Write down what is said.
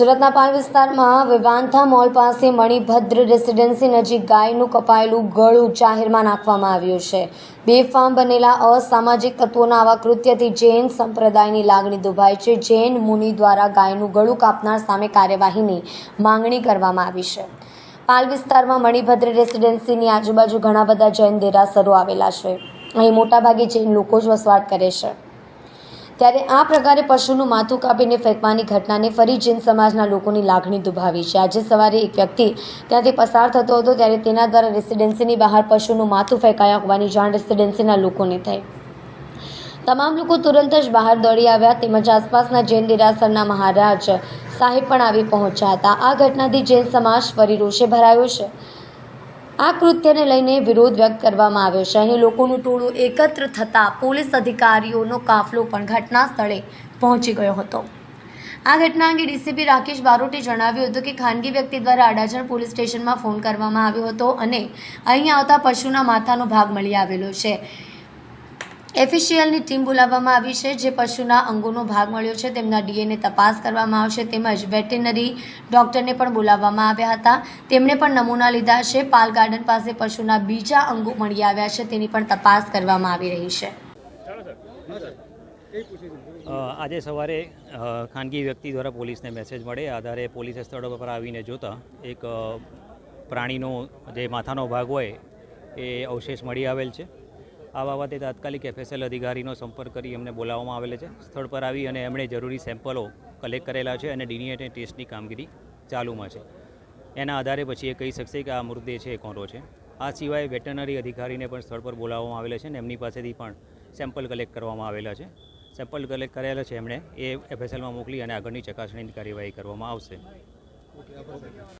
સુરતના પાલ વિસ્તારમાં વિવાંથા મોલ પાસે મણિભદ્ર રેસિડેન્સી નજીક ગાયનું કપાયેલું ગળું જાહેરમાં નાખવામાં આવ્યું છે. બેફામ બનેલા અસામાજિક તત્વોના આવા કૃત્યથી જૈન સંપ્રદાયની લાગણી દુભાય છે. જૈન મુનિ દ્વારા ગાયનું ગળું કાપનાર સામે કાર્યવાહીની માંગણી કરવામાં આવી છે. પાલ વિસ્તારમાં મણિભદ્ર રેસિડેન્સીની આજુબાજુ ઘણા બધા જૈન દેરાસરો આવેલા છે. અહીં મોટાભાગે જૈન લોકો જ વસવાટ કરે છે. ત્યારે આ પ્રકારે પશુનું માથું કાપીને ફેંકવાની ઘટનાને ફરી જૈન સમાજના લોકોની લાગણી દુભાવી છે. આજે સવારે એક વ્યક્તિ ત્યાંથી પસાર થતો હતો, ત્યારે તેના દ્વારા રેસિડેન્સીની બહાર પશુનું માથું ફેંકાયા હોવાની જાણ રેસિડેન્સીના લોકોને થઈ. તમામ લોકો તુરંત જ બહાર દોડી આવ્યા તેમજ આસપાસના જૈન દેરાસરના મહારાજ સાહેબ પણ આવી પહોંચ્યા હતા. આ ઘટનાથી જૈન સમાજ ફરી રોષે ભરાયો છે. આ કૃત્યને લઈને વિરોધ વ્યક્ત કરવામાં આવ્યો. છે અહીં લોકોનું ટોળું એકત્ર થતાં પોલીસ અધિકારીઓનો કાફલો પણ ઘટના સ્થળે પહોંચી ગયો હતો. આ ઘટના અંગે ડીસીપી રાકેશ બારોટે જણાવ્યું હતું કે ખાનગી વ્યક્તિ દ્વારા અડાજણ પોલીસ સ્ટેશનમાં ફોન કરવામાં આવ્યો હતો અને અહીં આવતા પશુના માથાનો ભાગ મળી આવેલો છે. એફિશિયલની ટીમ બોલાવવામાં આવી છે, જે પશુના અંગોનો ભાગ મળ્યો છે. તેમના ડીએનએ તપાસ કરવામાં આવશે તેમજ વેટેનરી ડૉક્ટરને પણ બોલાવવામાં આવ્યા હતા. તેમણે પણ નમૂના લીધા છે. પાલ ગાર્ડન પાસે પશુના બીજા અંગો મળી આવ્યા છે. તેની પણ તપાસ કરવામાં આવી રહી છે. આજે સવારે ખાનગી વ્યક્તિ દ્વારા પોલીસને મેસેજ મળે. આધારે પોલીસે સ્થળ પર આવીને જોતા એક પ્રાણીનો જે માથાનો ભાગ હોય, એ અવશેષ મળી આવેલ છે. આ બાબતે તાત્કાલિક એફએસએલ અધિકારીનો સંપર્ક કરી એમને બોલાવવામાં આવેલ છે. સ્થળ પર આવી અને એમણે જરૂરી સેમ્પલો કલેક્ટ કરેલા છે અને ડીએનએ ટેસ્ટની કામગીરી ચાલુમાં છે. એના આધારે પછી એ કહી શકશે કે આ મૃતદેહ છે એ કોનો છે. આ સિવાય વેટરનરી અધિકારીને પણ સ્થળ પર બોલાવવામાં આવેલા છે અને એમની પાસેથી પણ સેમ્પલ કલેક્ટ કરવામાં આવેલા છે. સેમ્પલ કલેક્ટ કરેલા છે એમણે. એ એફએસએલમાં મોકલી અને આગળની ચકાસણીની કાર્યવાહી કરવામાં આવશે.